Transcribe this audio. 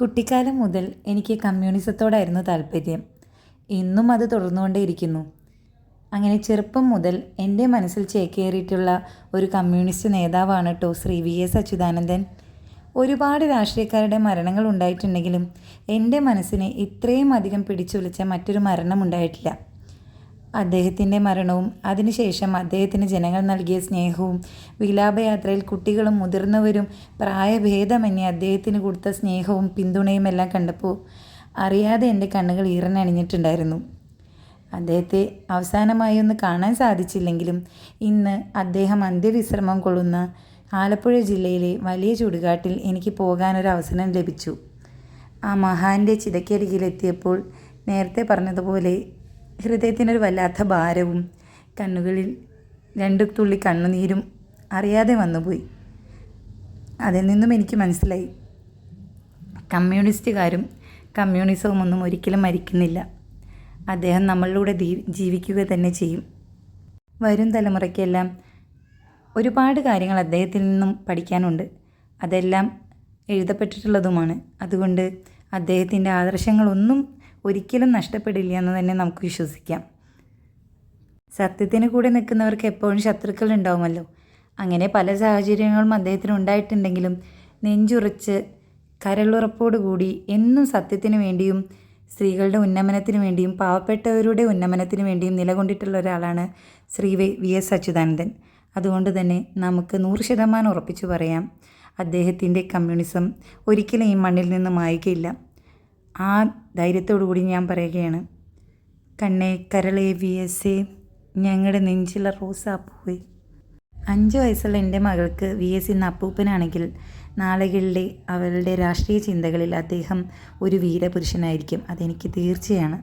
കുട്ടിക്കാലം മുതൽ എനിക്ക് കമ്മ്യൂണിസത്തോടായിരുന്നു താല്പര്യം. ഇന്നും അത് തുടർന്നുകൊണ്ടേയിരിക്കുന്നു. അങ്ങനെ ചെറുപ്പം മുതൽ എന്റെ മനസ്സിൽ ചേക്കേറിയിട്ടുള്ള ഒരു കമ്മ്യൂണിസ്റ്റ് നേതാവാണ് കേട്ടോ ശ്രീ വി എസ് അച്യുതാനന്ദൻ. ഒരുപാട് രാഷ്ട്രീയക്കാരുടെ മരണങ്ങൾ ഉണ്ടായിട്ടുണ്ടെങ്കിലും എന്റെ മനസ്സിനെ ഇത്രയും അധികം പിടിച്ചുലച്ച മറ്റൊരു മരണം ഉണ്ടായിട്ടില്ല അദ്ദേഹത്തിന്റെ മരണവും അതിനുശേഷം അദ്ദേഹത്തിന് ജനങ്ങൾ നൽകിയ സ്നേഹവും വിലാപയാത്രയിൽ കുട്ടികളും മുതിർന്നവരും പ്രായഭേദമന്യേ അദ്ദേഹത്തിന് കൊടുത്ത സ്നേഹവും പിന്തുണയും എല്ലാം കണ്ടപ്പോൾ അറിയാതെ എന്റെ കണ്ണുകൾ ഈറനണിഞ്ഞിട്ടുണ്ടായിരുന്നു. അദ്ദേഹത്തെ അവസാനമായി ഒന്ന് കാണാൻ സാധിച്ചില്ലെങ്കിലും ഇന്ന് അദ്ദേഹം അന്ത്യവിശ്രമം കൊള്ളുന്ന ആലപ്പുഴ ജില്ലയിലെ വലിയ ചുടുകാട്ടിൽ എനിക്ക് പോകാനൊരു അവസരം ലഭിച്ചു. ആ മഹാന്റെ ചിതക്കരികിലെത്തിയപ്പോൾ നേരത്തെ പറഞ്ഞതുപോലെ ഹൃദയത്തിനൊരു വല്ലാത്ത ഭാരവും കണ്ണുകളിൽ രണ്ട് തുള്ളി കണ്ണുനീരും അറിയാതെ വന്നുപോയി. അതിൽ നിന്നും എനിക്ക് മനസ്സിലായി. കമ്മ്യൂണിസ്റ്റുകാരും കമ്മ്യൂണിസവും ഒന്നും ഒരിക്കലും മരിക്കുന്നില്ല. അദ്ദേഹം നമ്മളിലൂടെ ജീവിക്കുക തന്നെ ചെയ്യും. വരും തലമുറയ്ക്കെല്ലാം ഒരുപാട് കാര്യങ്ങൾ അദ്ദേഹത്തിൽ നിന്നും പഠിക്കാനുണ്ട്. അതെല്ലാം എഴുതപ്പെട്ടിട്ടുള്ളതുമാണ്. അതുകൊണ്ട് അദ്ദേഹത്തിന്റെ ആദർശങ്ങളൊന്നും ഒരിക്കലും നഷ്ടപ്പെടില്ല എന്ന് തന്നെ നമുക്ക് വിശ്വസിക്കാം. സത്യത്തിന് കൂടെ നിൽക്കുന്നവർക്ക് എപ്പോഴും ശത്രുക്കൾ ഉണ്ടാവുമല്ലോ അങ്ങനെ പല സാഹചര്യങ്ങളും അദ്ദേഹത്തിന് ഉണ്ടായിട്ടുണ്ടെങ്കിലും നെഞ്ചുറച്ച് കരളുറപ്പോടുകൂടി എന്നും സത്യത്തിന് വേണ്ടിയും സ്ത്രീകളുടെ ഉന്നമനത്തിന് വേണ്ടിയും പാവപ്പെട്ടവരുടെ ഉന്നമനത്തിന് വേണ്ടിയും നിലകൊണ്ടിട്ടുള്ള ഒരാളാണ് ശ്രീ വി എസ് അച്യുതാനന്ദൻ. അതുകൊണ്ട് തന്നെ നമുക്ക് നൂറ് ശതമാനം ഉറപ്പിച്ചു പറയാം അദ്ദേഹത്തിന്റെ കമ്മ്യൂണിസം ഒരിക്കലും ഈ മണ്ണിൽ നിന്ന് മായുകയില്ല. ആ ധൈര്യത്തോടു കൂടി ഞാൻ പറയുകയാണ് കണ്ണേ കരളെ എ ഞങ്ങളുടെ നെഞ്ചിലെ റോസാപ്പൂവേ അഞ്ച് വയസ്സുള്ള എന്റെ മകൾക്ക് വി എസ് ഇന്ന് അപ്പൂപ്പനാണെങ്കിൽ നാളുകളിലെ അവളുടെ രാഷ്ട്രീയ ചിന്തകളിൽ അദ്ദേഹം ഒരു വീരപുരുഷനായിരിക്കും അതെനിക്ക് തീർച്ചയാണ്.